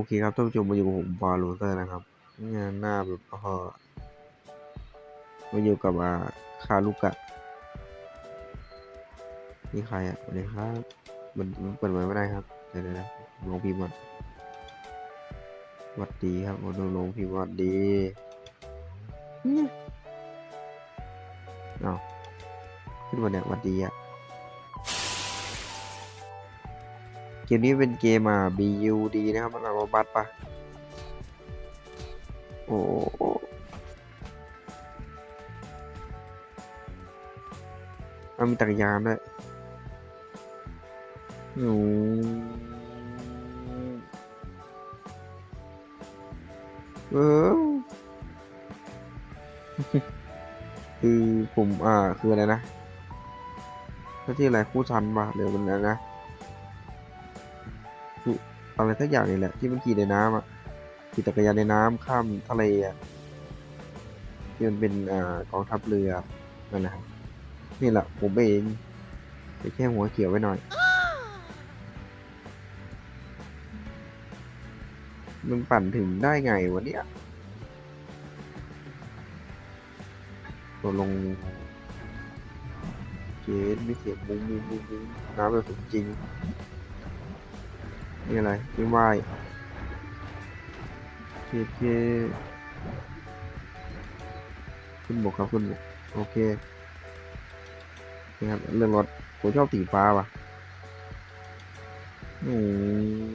อเคครับท่านผู้ชมมาอยู่กับผมบอลลูเตอร์นะครับ งานหน้าแบบพอมาอยู่กับอาคาลูกะนี่ใครอะสวัสดีครับมันเปิดไว้ไม่ได้ครับเดี๋ยวนะลงพิมพ์ก่อนสวัสดีครับโอ้ลงพิมพ์วัสดีเนี่ยอ้าขึ้นมาเนี่ยสวัสดีอะ กมนี้เป็นเกมอะ BUD นะครับมันเอาบัตปะโอ้เอามีจักยานด้วยโอ้เออคือผมอ่าคืออะไรนะถ้าที่อะไรคู่ชันปะหรือมันอะ ไรนะอะไรสักอย่างนี่แหละ ที่มันขี่ในน้ำอะขี่จักรยานในน้ำข้ามทะเลอะที่มันเป็นอ่ากองทัพเรือนั่นแหละครับนี่แหละผมเองไปแค่หัวเขียวไว้หน่อย มันปั่นถึงได้ไงวะเนี่ยตัวลงเกตไม่เสียงบุ้งบุ้งบุ้งบุ้งน้ำแบบสมจริง นี่อะไรนี่ว่ายโอเคเคขึ้นบกครับขึ้นบกโอเคนี่ครับ เรื่องรถผมชอบสีฟ้าว่ะอืม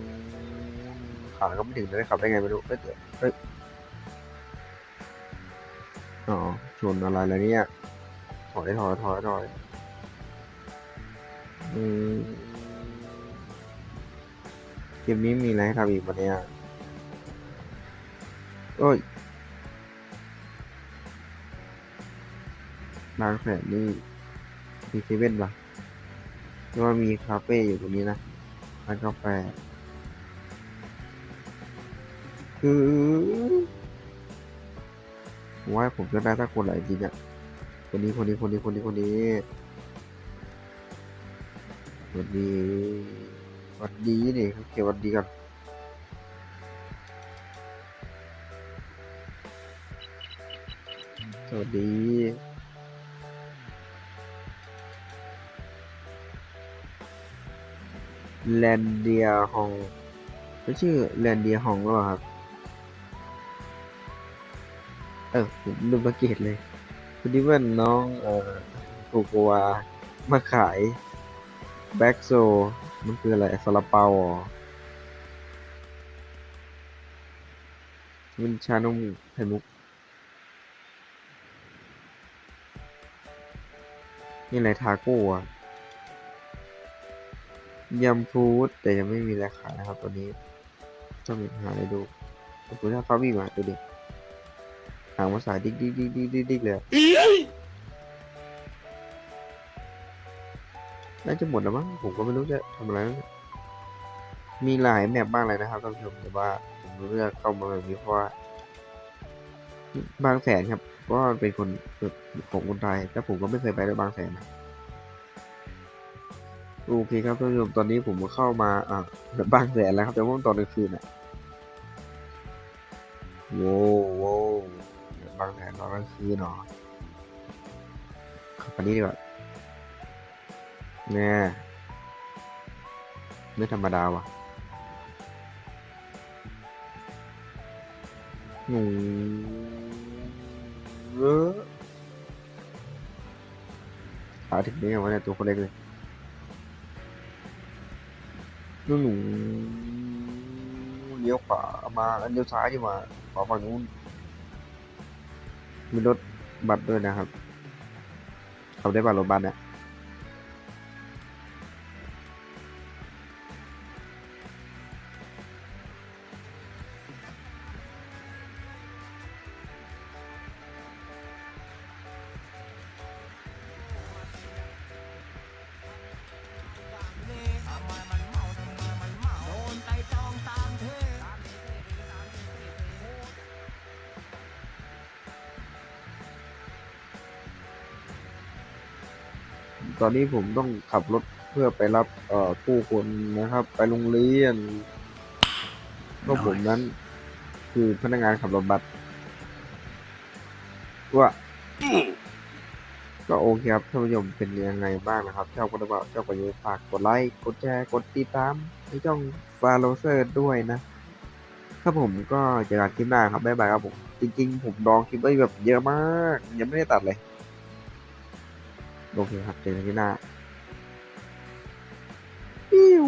ขาก็ไม่ถึงเลยขับได้ไงไม่รู้เอ้ยเดี๋ยวเฮ้ยอ๋อชนอะไรแล้วเนี่ยถอยถอยถอยถอยอืม เกมนี้มีอะไรให้ทำอีกวันนี้โอ้ยบางแสนนี่มีเซเว่นปะหรือว่ามีคาเฟ่อยู่ตรงนี้นะร้านกาแฟ คือว่าผมจะได้สักคนหลายจริงอะคนนี้คนนี้คนนี้คนนี้คนนี้สวัสดีส วัสดีนี่โอเคสวัสดีกันสวัสดีแลนเดียฮองไม่ชื่อแลนเดียฮองหรือเปล่าครับ เออผมลืมสังเกตเลยคุณดิว่าน้องเอ่อกโกวามาขายแบ็กโซ มันคืออะไรซาลาเปาเหรอมันชานมไข่มุก นี่อะไรทาโก้อะยำฟู้ดแต่ยังไม่มีราคานะครับตัวนี้ต้องหาอะไรดูตัวถ้าฟ้าวิ่งมาตัวดิหางมาสาดิ๊กดิ๊กดิ๊กดิ๊กดิ๊กดิ๊กเลย น่าจะหมดแล้วมั้งผมก็ไม่รู้จะทำอะไรแล้วมีหลายแมปบ้างเลยนะครับท่านผู้ชมแต่ว่าผมเลือกเข้ามาแบบนี้เพราะว่าบางแสนครับเพราะเป็นคนของคนไทยแต่ผมก็ไม่เคยไปเลยบางแสนนะโอเคครับท่านผู้ชมตอนนี้ผมก็เข้ามาอ่าบางแสนแล้วครับแต่ว่าตอนกลางคืนอะโว้วโว้วบางแสนตอนกลางคืนเนาะขับคันนี้ดีกว่า แน่ไม่ธรรมดาว่ะหนูเออขาถึงได้วะเนี่ยตัวคนเล็กเลยหนูหนูเลี้ยวขวามาแล้วเลี้ยวซ้ายดีกว่าขวาฝั่งนู้นมีรถบัสด้วยนะครับขับได้ป่ะรถบัสเนี่ย ตอนนี้ผมต้องขับรถเพื่อไปรับเอ่อผู้คนนะครับ ไปโรงเรียนก็ผมนั้น คือพนักงานขับรถบัสว่าก็โอเคครับท่านผู้ชมเป็นยังไงบ้างนะครับชอบก็บอกชอบก็อย่าลืมฝากกดไลค์กดแชร์กดติดตามในช่องฟาโรเซอร์ด้วยนะถ้าผมก็เจอกันคลิปหน้าครับบ๊ายบายครับผมจริงๆ ผมดองคลิปไว้แบบเยอะมาก ยังไม่ได้ตัดเลย โอเคครับ เจอกันที่หน้าปิ้ว